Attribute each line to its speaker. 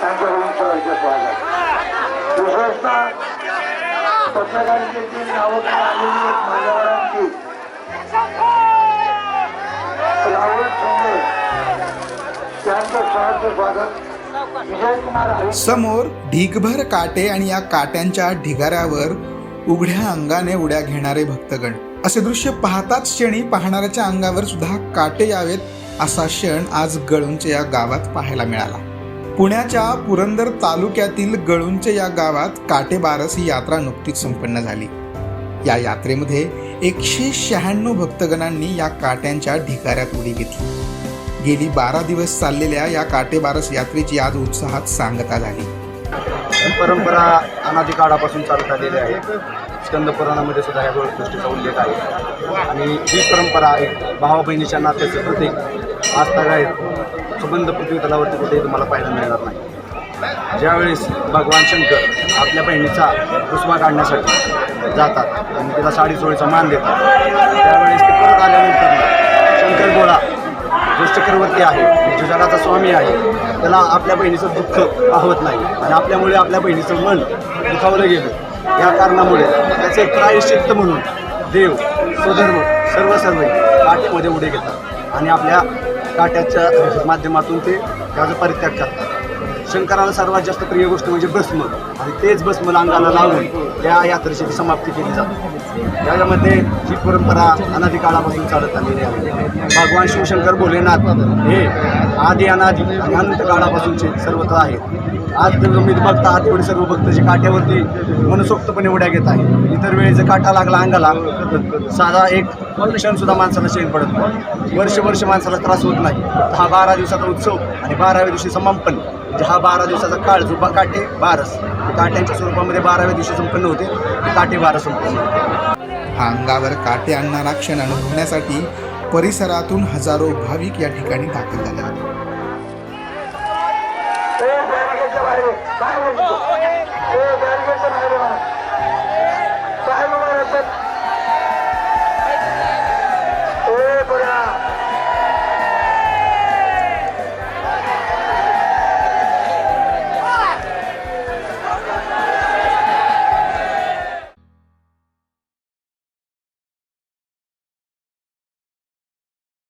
Speaker 1: त्यांच्या उंचवायचे स्वागत विशेषतः पत्रकारितेतील नावं आलेली एक मान्यवरांची. राहुल शिंदे. त्यांचं सहर्ष स्वागत. विजयकुमार हरी
Speaker 2: समोर ढीगभर काटे आणि या काट्यांच्या ढिगाऱ्यावर उघड्या अंगाने उड्या घेणारे भक्तगण. असे दृश्य पाहताच क्षणी पाहणाऱ्याच्या अंगावर सुद्धा काटे यावेत असा क्षण आज गळूंचे या गावात पाहायला मिळाला. पुण्याच्या पुरंदर तालुक्यातील गळूंचे या गावात काटेबारस ही यात्रा नुकतीच संपन्न झाली. या यात्रेमध्ये एकशे शहाण्णव भक्तगणांनी या काट्यांच्या ढिकाऱ्यात उडी घेतली. गेली बारा दिवस चाललेल्या या काटेबारस यात्रेची आज उत्साहात सांगता झाली.
Speaker 3: परंपरा अनादी काळापासून चालत आलेली आहे. स्कंदपुराणामध्ये सुद्धा या गोष्टीचा उल्लेख आहे. आणि ही परंपरा आहे भावा बहिणीच्या नात्याचे प्रतीक आस्थाग आहेत. सुबंध पृथ्वी तलावरती कुठेही तुम्हाला पाहायला मिळणार नाही. ज्यावेळेस भगवान शंकर आपल्या बहिणीचा पुष्पा काढण्यासाठी जातात आणि तिला साडी चोळीचा मान देतात त्यावेळेस ते परत आल्यानंतर शंकर गोळा जो चक्रवर्ती आहे जो जगाचा स्वामी आहे त्याला आपल्या बहिणीचं दुःख पाहत नाही. आणि आपल्यामुळे आपल्या बहिणीचं मन दुखावलं गेलं. या कारणामुळे त्याचे प्रायश्चित्त म्हणून देव स्वधर्म सर्व सर्व काठीमध्ये उडे घेतात. आणि आपल्या काट्याच्या माध्यमातून ते त्याचा परित्याग करतात. शंकराला सर्वात जास्त प्रिय गोष्ट म्हणजे भस्म. आणि तेच भस्म अंगाला लावून त्या यात्रेची समाप्ती केली जाते. याच्यामध्ये ही परंपरा अनादी काळापासून चालत आलेली आहे. भगवान शिवशंकर भोलेनाथ हे आधी अनादी आणि अनंत काळापासूनचे सर्वत्र आहेत. आज तुम्ही बघता आज थोडे सर्व भक्त जे काठ्यावरती मनसोक्तपणे उड्या घेत आहे इतर वेळी जर काटा लागला अंगाला साधा एक क्षण सुद्धा माणसाला शेण पडत नाही. वर्ष वर्ष माणसाला त्रास होत नाही. हा बारा दिवसाचा उत्सव आणि बाराव्या दिवशी समापन. म्हणजे हा बारा दिवसाचा काळ जो बा काटे बारस काट्यांच्या स्वरूपामध्ये बाराव्या दिवशी संपन्न होते काटे बारस संपन्न
Speaker 2: हा अंगावर काटे आणणारा क्षण अनुभवण्यासाठी परिसरातून हजारो भाविक या ठिकाणी दाखल झाले होते